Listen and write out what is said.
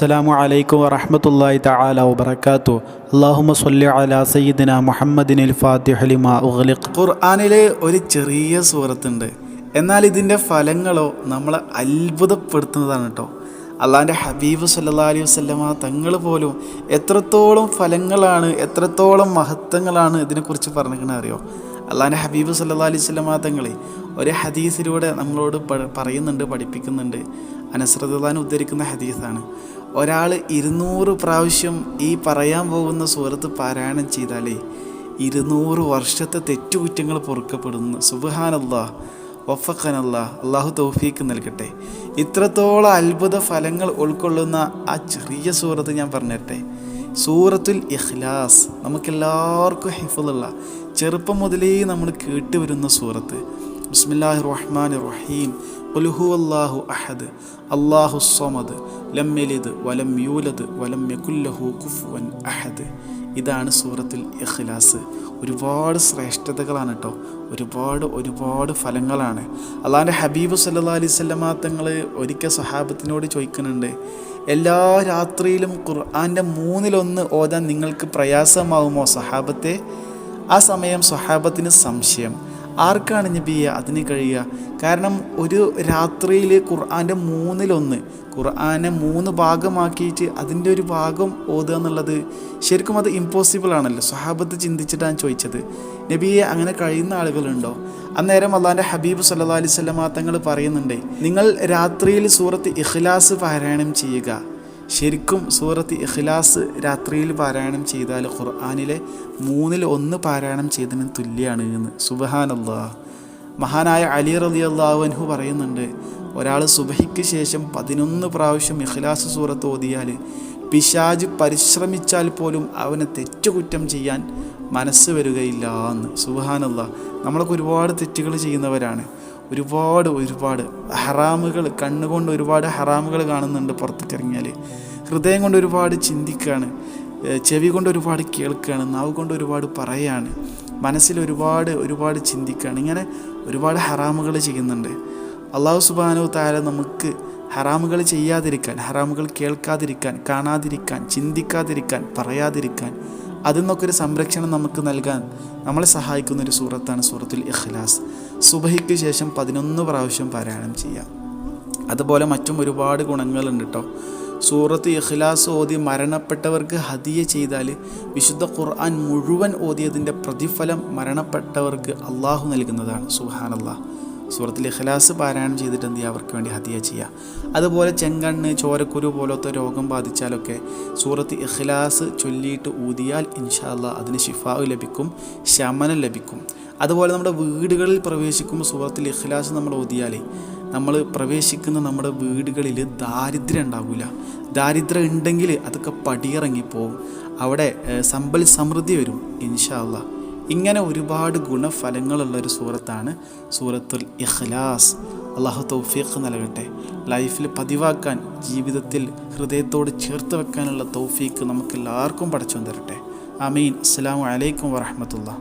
അസ്സലാമു അലൈക്കും വറഹ്മത്തുള്ളാഹി തആല വബറകാതു അല്ലാഹുമ്മ സ്വല്ലി അലാ സയ്യിദിന മുഹമ്മദിനിൽ ഫാത്തിഹലിമ ഖുർആാനിലെ ഒരു ചെറിയ സൂറത്തുണ്ട്. എന്നാൽ ഇതിന്റെ ഫലങ്ങളോ നമ്മളെ അത്ഭുതപ്പെടുത്തുന്നതാണ് കേട്ടോ. അള്ളാഹിന്റെ ഹബീബ് സല്ലാ അലൈഹി വസ്ലമ തങ്ങൾ പോലും എത്രത്തോളം ഫലങ്ങളാണ് എത്രത്തോളം മഹത്വങ്ങളാണ് ഇതിനെക്കുറിച്ച് പറഞ്ഞിരിക്കുന്നത് അറിയോ? അള്ളാഹിന്റെ ഹബീബ് സല്ലാ അലൈഹി വസ്ലമ തങ്ങളെ ഒരു ഹദീസിലൂടെ നമ്മളോട് പറയുന്നുണ്ട് പഠിപ്പിക്കുന്നുണ്ട്. അനസ്രദാൻ ഉദ്ധരിക്കുന്ന ഹദീസാണ്. ഒരാൾ ഇരുന്നൂറ് പ്രാവശ്യം ഈ പറയാൻ പോകുന്ന സൂറത്ത് പാരായണം ചെയ്താലേ ഇരുന്നൂറ് വർഷത്തെ തെറ്റുകുറ്റങ്ങൾ പൊറുക്കപ്പെടുന്നു സുബഹാനല്ലാ വഫഖനല്ല അള്ളാഹു തൗഫീക്ക് നൽകട്ടെ. ഇത്രത്തോളം അത്ഭുത ഫലങ്ങൾ ഉൾക്കൊള്ളുന്ന ആ ചെറിയ സൂറത്ത് ഞാൻ പറഞ്ഞിട്ടെ. സൂറത്തുൽ ഇഖ്ലാസ് നമുക്കെല്ലാവർക്കും ഹെഫുള്ള ചെറുപ്പം മുതലേ നമ്മൾ കേട്ടുവരുന്ന സൂറത്ത്. ബിസ്മില്ലാഹി റഹ്മാൻ റഹീം ഉൽഹു അല്ലാഹു അഹദ് അള്ളാഹു ലം യലിദ് വലം യൂലദ് വലം യകുല്ലഹു കുഫുവൻ അഹദ്. ഇതാണ് സൂറത്തിൽ ഇഖ്ലാസ്. ഒരുപാട് ശ്രേഷ്ഠതകളാണ് കേട്ടോ ഒരുപാട് ഒരുപാട് ഫലങ്ങളാണ്. അള്ളാഹാന്റെ ഹബീബ് സല്ലാ അലൈഹി തങ്ങൾ ഒരിക്കൽ സഹാബത്തിനോട് ചോദിക്കുന്നുണ്ട് എല്ലാ രാത്രിയിലും ഖുർആാന്റെ മൂന്നിലൊന്ന് ഓതാൻ നിങ്ങൾക്ക് പ്രയാസമാവുമോ സഹാബത്തെ ആ സമയം സ്വഹാബത്തിന് സംശയം. ആർക്കാണ് നബിയെ അതിന് കഴിയുക. കാരണം ഒരു രാത്രിയിൽ ഖുർആന്റെ മൂന്നിലൊന്ന് ഖുർആനെ മൂന്ന് ഭാഗമാക്കിയിട്ട് അതിന്റെ ഒരു ഭാഗം ഓതുക എന്നുള്ളത് ശരിക്കും അത് ഇമ്പോസിബിൾ ആണല്ലോ. സ്വഹാബത്ത് ചിന്തിച്ചിട്ടാണ് ചോദിച്ചത്. നബിയെ അങ്ങനെ കഴിയുന്ന ആളുകളുണ്ടോ? അന്നേരം അള്ളാന്റെ ഹബീബ് സല്ലാ അലൈഹി സ്വലമാ തങ്ങൾ പറയുന്നുണ്ട് നിങ്ങൾ രാത്രിയിൽ സൂറത്ത് ഇഖ്ലാസ് പാരായണം ചെയ്യുക. ശരിക്കും സൂറത്ത് ഇഖ്ലാസ് രാത്രിയിൽ പാരായണം ചെയ്താൽ ഖുർആാനിലെ മൂന്നിൽ ഒന്ന് പാരായണം ചെയ്തതിന് തുല്യമാണ് എന്ന്. സുബഹാനല്ലാ മഹാനായ അലി റലി അള്ളാഹുൻഹു പറയുന്നുണ്ട് ഒരാൾ സുബഹിക്ക് ശേഷം പതിനൊന്ന് പ്രാവശ്യം ഇഖ്ലാസ് സൂറത്ത് ഓതിയാൽ പിശാജ് പരിശ്രമിച്ചാൽ പോലും അവനെ തെറ്റുകുറ്റം ചെയ്യാൻ മനസ്സ് വരികയില്ല എന്ന്. സുബഹാനല്ല നമ്മളൊക്കെ ഒരുപാട് തെറ്റുകൾ ചെയ്യുന്നവരാണ്. ഒരുപാട് ഒരുപാട് ഹറാമുകൾ കണ്ണുകൊണ്ട് ഒരുപാട് ഹറാമുകൾ കാണുന്നുണ്ട് പുറത്തേക്ക് ഇറങ്ങിയാൽ ഹൃദയം കൊണ്ട് ഒരുപാട് ചിന്തിക്കുകയാണ് ചെവി കൊണ്ട് ഒരുപാട് കേൾക്കുകയാണ് നാവ് കൊണ്ട് ഒരുപാട് പറയുകയാണ് മനസ്സിൽ ഒരുപാട് ഒരുപാട് ചിന്തിക്കുകയാണ് ഇങ്ങനെ ഒരുപാട് ഹറാമുകൾ ചെയ്യുന്നുണ്ട്. അള്ളാഹു സുബാനു താര നമുക്ക് ഹറാമുകൾ ചെയ്യാതിരിക്കാൻ ഹറാമുകൾ കേൾക്കാതിരിക്കാൻ കാണാതിരിക്കാൻ ചിന്തിക്കാതിരിക്കാൻ പറയാതിരിക്കാൻ അതിൽ നിന്നൊക്കെ ഒരു സംരക്ഷണം നമുക്ക് നൽകാൻ നമ്മളെ സഹായിക്കുന്ന ഒരു സൂറത്താണ് സൂറത്തുൽ ഇഖ്ലാസ്. സുബഹിക്ക് ശേഷം പതിനൊന്ന് പ്രാവശ്യം പാരായണം ചെയ്യാം. അതുപോലെ മറ്റും ഒരുപാട് ഗുണങ്ങളുണ്ട് കേട്ടോ സൂറത്ത് ഇഖ്ലാസ് ഓതി മരണപ്പെട്ടവർക്ക് ഹദിയ ചെയ്താൽ വിശുദ്ധ ഖുർആൻ മുഴുവൻ ഓതിയതിന്റെ പ്രതിഫലം മരണപ്പെട്ടവർക്ക് അള്ളാഹു നൽകുന്നതാണ്. സുഹാനല്ലാഹ് സൂറത്തിൽ ഇഖ്ലാസ് പാരായണം ചെയ്തിട്ട് എന്ത് ചെയ്യുക? അവർക്ക് വേണ്ടി ഹദിയ ചെയ്യുക. അതുപോലെ ചെങ്കണ്ണ് ചോരക്കുരു പോലത്തെ രോഗം ബാധിച്ചാലൊക്കെ സൂറത്ത് ഇഖ്ലാസ് ചൊല്ലിയിട്ട് ഊതിയാൽ ഇൻഷാല്ല അതിന് ഷിഫാവ് ലഭിക്കും ശമനം ലഭിക്കും. അതുപോലെ നമ്മുടെ വീടുകളിൽ പ്രവേശിക്കുമ്പോൾ സൂറത്തിൽ ഇഖ്ലാസ് നമ്മൾ ഊതിയാൽ നമ്മൾ പ്രവേശിക്കുന്ന നമ്മുടെ വീടുകളിൽ ദാരിദ്ര്യം ഉണ്ടാവില്ല ദാരിദ്ര്യം ഉണ്ടെങ്കിൽ അതൊക്കെ പടിയിറങ്ങിപ്പോവും. അവിടെ സമ്പൽ സമൃദ്ധി വരും ഇൻഷാല്ല ഇങ്ങനെ ഒരുപാട് ഗുണഫലങ്ങളുള്ള ഒരു സൂറത്താണ് സൂറത്തുൽ ഇഖ്ലാസ്. അള്ളാഹു തൗഫീഖ് നൽകട്ടെ. ലൈഫിൽ പതിവാക്കാൻ ജീവിതത്തിൽ ഹൃദയത്തോട് ചേർത്ത് വെക്കാനുള്ള തൗഫീഖ് നമുക്ക് എല്ലാവർക്കും പഠിച്ചു തരട്ടെ അമീൻ അസ്സാം വലൈക്കും വറഹമത്തുള്ള.